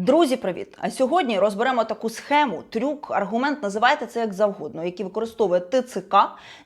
Друзі, привіт! А сьогодні розберемо таку схему, трюк, аргумент, називайте це як завгодно, який використовує ТЦК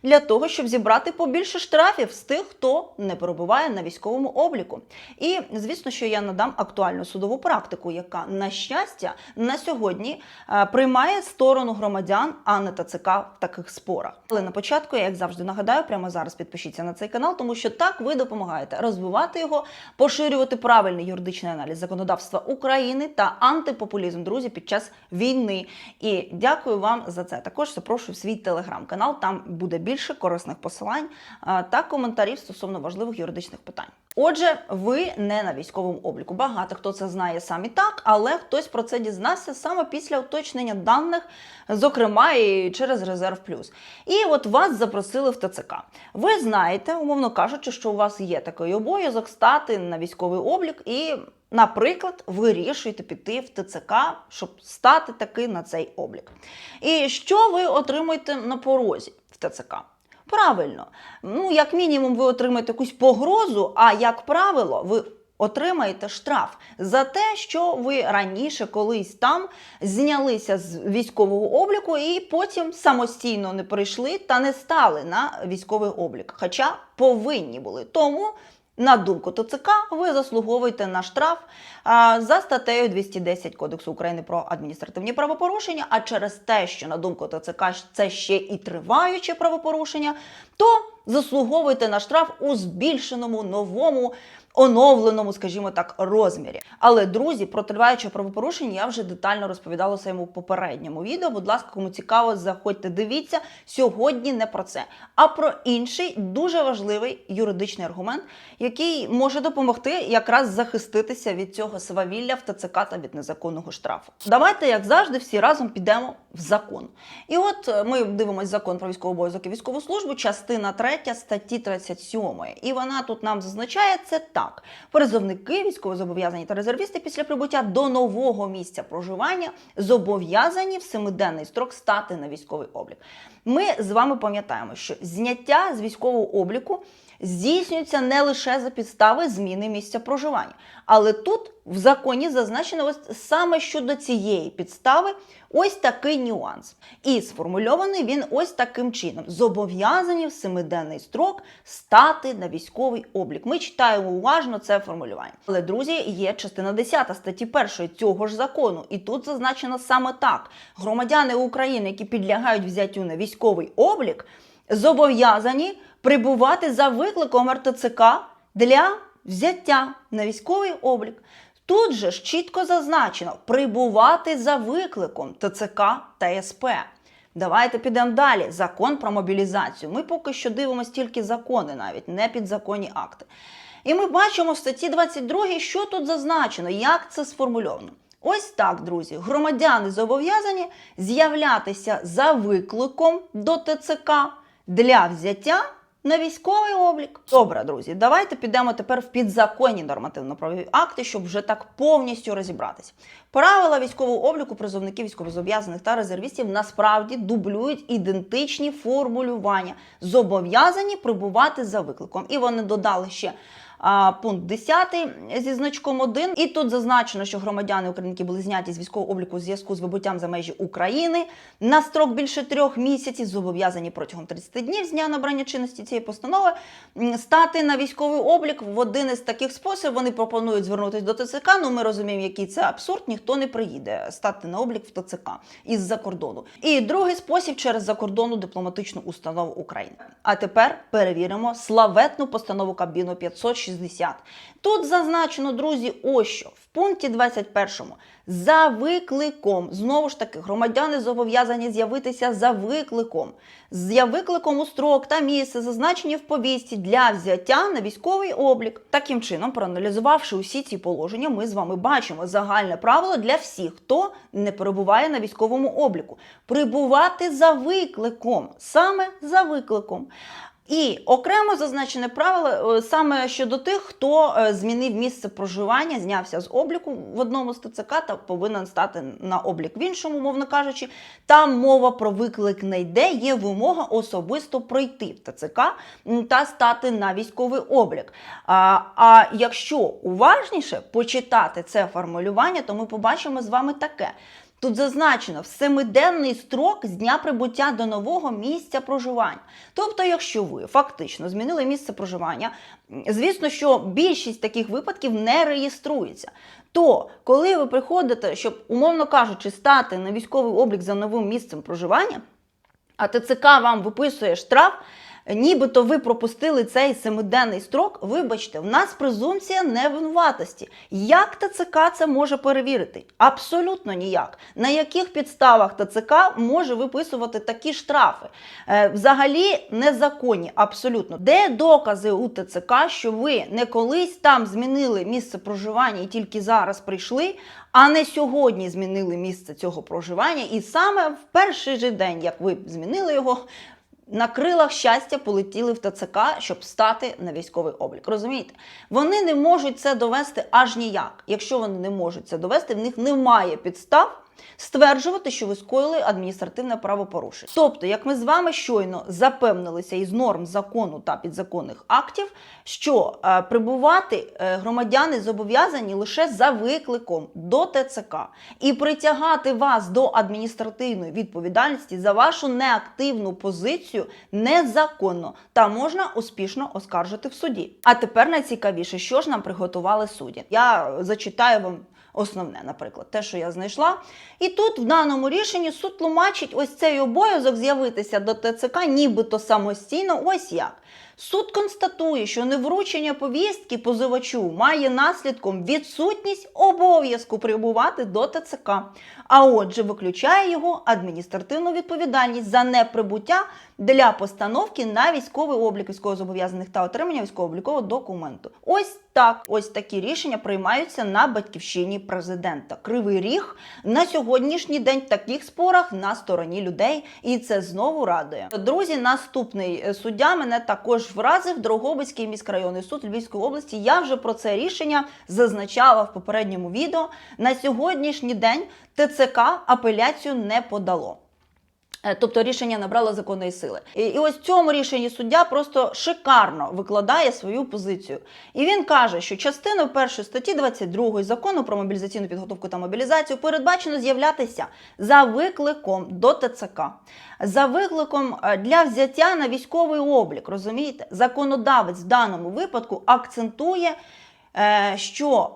для того, щоб зібрати побільше штрафів з тих, хто не перебуває на військовому обліку. І звісно, що я надам актуальну судову практику, яка на щастя на сьогодні е, приймає сторону громадян, а не ТЦК в таких спорах. Але на початку, я як завжди нагадаю, прямо зараз підпишіться на цей канал, тому що так ви допомагаєте розвивати його, поширювати правильний юридичний аналіз законодавства України та антипопулізм, друзі, під час війни. І дякую вам за це. Також запрошую в свій телеграм-канал. Там буде більше корисних посилань та коментарів стосовно важливих юридичних питань. Отже, ви не на військовому обліку. Багато хто це знає сам так, але хтось про це дізнався саме після уточнення даних, зокрема і через резерв плюс. І от вас запросили в ТЦК. Ви знаєте, умовно кажучи, що у вас є такий обов'язок стати на військовий облік і. Наприклад, вирішуєте піти в ТЦК, щоб стати таки на цей облік. І що ви отримуєте на порозі в ТЦК? Правильно, ну як мінімум, ви отримаєте якусь погрозу, а як правило, ви отримаєте штраф за те, що ви раніше колись там знялися з військового обліку і потім самостійно не прийшли та не стали на військовий облік, хоча повинні були. Тому. На думку ТЦК, ви заслуговуєте на штраф за статтею 210 Кодексу України про адміністративні правопорушення. А через те, що на думку ТЦК це ще і триваюче правопорушення, то заслуговуєте на штраф у збільшеному новому. Оновленому, скажімо так, розмірі. Але друзі, про триваюче правопорушення я вже детально розповідала у своєму попередньому відео. Будь ласка, кому цікаво, заходьте, дивіться. Сьогодні не про це, а про інший дуже важливий юридичний аргумент, який може допомогти якраз захиститися від цього свавілля в ТЦК та від незаконного штрафу. Давайте, як завжди, всі разом підемо в закон. І от е, ми дивимося закон про військовий обов'язок і військову службу, частина 3 статті 37. І вона тут нам зазначає це так: призовники, військовозобов'язані та резервісти після прибуття до нового місця проживання зобов'язані в семиденний строк стати на військовий облік. Ми з вами пам'ятаємо, що зняття з військового обліку здійснюється не лише за підстави зміни місця проживання, але тут в законі зазначено ось саме щодо цієї підстави ось такий нюанс. І сформульований він ось таким чином: зобов'язані в семиденний строк стати на військовий облік. Ми читаємо уважно це формулювання. Але друзі, є частина 10 статті 1 цього ж закону, і тут зазначено саме так: громадяни України, які підлягають взяттю на військовий облік, зобов'язані прибувати за викликом РТЦК для взяття на військовий облік. Тут же ж чітко зазначено прибувати за викликом ТЦК та СП. Давайте підемо далі. Закон про мобілізацію. Ми поки що дивимося тільки закони, навіть не підзаконні акти. І ми бачимо в статті 22, що тут зазначено, як це сформульовано. Ось так, друзі, громадяни зобов'язані з'являтися за викликом до ТЦК для взяття на військовий облік. Добре, друзі, давайте підемо тепер в підзаконні нормативно-правові акти, щоб вже так повністю розібратися. Правила військового обліку призовників військовозобов'язаних та резервістів насправді дублюють ідентичні формулювання, зобов'язані прибувати за викликом. І вони додали ще. А, пункт 10 зі значком 1. І тут зазначено, що громадяни України які були зняті з військового обліку у зв'язку з вибуттям за межі України на строк більше трьох місяців зобов'язані протягом 30 днів з дня набрання чинності цієї постанови стати на військовий облік в один із таких способів. Вони пропонують звернутися до ТЦК. Ну ми розуміємо, який це абсурд. Ніхто не приїде стати на облік в ТЦК із-за кордону. І другий спосіб через закордонну дипломатичну установу України. А тепер перевіримо славетну постанову Кабміну 560. Тут зазначено, друзі, ось що в пункті 21 за викликом знову ж таки громадяни зобов'язані з'явитися за викликом. За викликом у строк та місце, зазначені в повістці для взяття на військовий облік. Таким чином, проаналізувавши усі ці положення, ми з вами бачимо загальне правило для всіх, хто не перебуває на військовому обліку. Прибувати за викликом, саме за викликом. І окремо зазначене правило е, саме щодо тих, хто е, змінив місце проживання, знявся з обліку в одному з ТЦК та повинен стати на облік в іншому, мовно кажучи. Там мова про виклик не йде, є вимога особисто пройти в ТЦК та стати на військовий облік. А, а якщо уважніше почитати це формулювання, то ми побачимо з вами таке. Тут зазначено в семиденний строк з дня прибуття до нового місця проживання. Тобто, якщо ви фактично змінили місце проживання, звісно, що більшість таких випадків не реєструється. То коли ви приходите, щоб, умовно кажучи, стати на військовий облік за новим місцем проживання, а ТЦК вам виписує штраф, нібито ви пропустили цей семиденний строк, вибачте, в нас презумпція невинуватості. Як ТЦК це може перевірити? Абсолютно ніяк. На яких підставах ТЦК може виписувати такі штрафи? Е, взагалі незаконні, абсолютно. Де докази у ТЦК, що ви не колись там змінили місце проживання і тільки зараз прийшли, а не сьогодні змінили місце цього проживання, і саме в перший же день, як ви змінили його, на крилах щастя полетіли в ТЦК, щоб стати на військовий облік. Розумієте? Вони не можуть це довести аж ніяк. Якщо вони не можуть це довести, в них немає підстав. Стверджувати, що ви скоїли адміністративне правопорушення. Тобто, як ми з вами щойно запевнилися із норм закону та підзаконних актів, що е, прибувати е, громадяни зобов'язані лише за викликом до ТЦК і притягати вас до адміністративної відповідальності за вашу неактивну позицію незаконно та можна успішно оскаржити в суді. А тепер найцікавіше, що ж нам приготували судді. Я зачитаю вам основне, наприклад, те, що я знайшла. І тут в даному рішенні суд тлумачить ось цей обов'язок з'явитися до ТЦК, нібито самостійно. Ось як. Суд констатує, що невручення повістки позивачу має наслідком відсутність обов'язку прибувати до ТЦК, а отже, виключає його адміністративну відповідальність за неприбуття для постановки на військовий облік військовозобов'язаних та отримання військово-облікового документу. Ось так, ось такі рішення приймаються на батьківщині президента. Кривий ріг на сьогоднішній день в таких спорах на стороні людей, і це знову радує. Друзі, наступний е, суддя мене також вразив Дрогобицький міськрайонний суд Львівської області. Я вже про це рішення зазначала в попередньому відео. На сьогоднішній день ТЦК апеляцію не подало. Е, Тобто рішення набрало законної сили. І, і ось в цьому рішенні суддя просто шикарно викладає свою позицію. І він каже, що частиною першої статті 22 закону про мобілізаційну підготовку та мобілізацію передбачено з'являтися за викликом до ТЦК, за викликом е, для взяття на військовий облік. Розумієте, законодавець в даному випадку акцентує, е, що.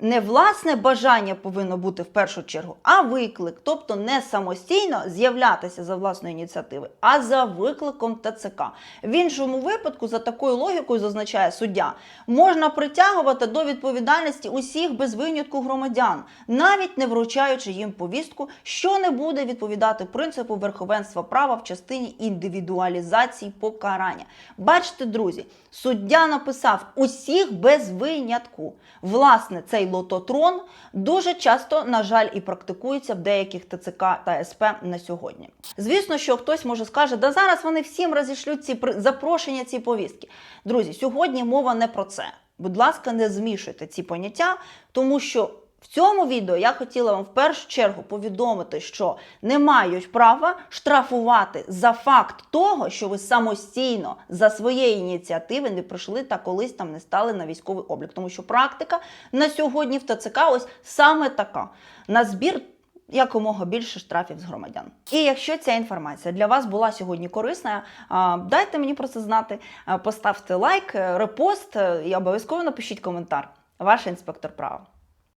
Не власне бажання повинно бути в першу чергу, а виклик, тобто не самостійно з'являтися за власної ініціативи, а за викликом ТЦК. В іншому випадку, за такою логікою, зазначає суддя, можна притягувати до відповідальності усіх без винятку громадян, навіть не вручаючи їм повістку, що не буде відповідати принципу верховенства права в частині індивідуалізації покарання. Бачите, друзі, суддя написав усіх без винятку. Власне, цей лототрон дуже часто, на жаль, і практикується в деяких ТЦК та СП на сьогодні. Звісно, що хтось може скаже, да зараз вони всім розішлють ці запрошення, ці повістки. Друзі, сьогодні мова не про це. Будь ласка, не змішуйте ці поняття, тому що. В цьому відео я хотіла вам в першу чергу повідомити, що не мають права штрафувати за факт того, що ви самостійно за своєї ініціативи не прийшли та колись там не стали на військовий облік. Тому що практика на сьогодні в ТЦК ось саме така: на збір якомога більше штрафів з громадян. І якщо ця інформація для вас була сьогодні корисна, дайте мені про це знати. Поставте лайк, е, репост е, і обов'язково напишіть коментар. Ваш інспектор права.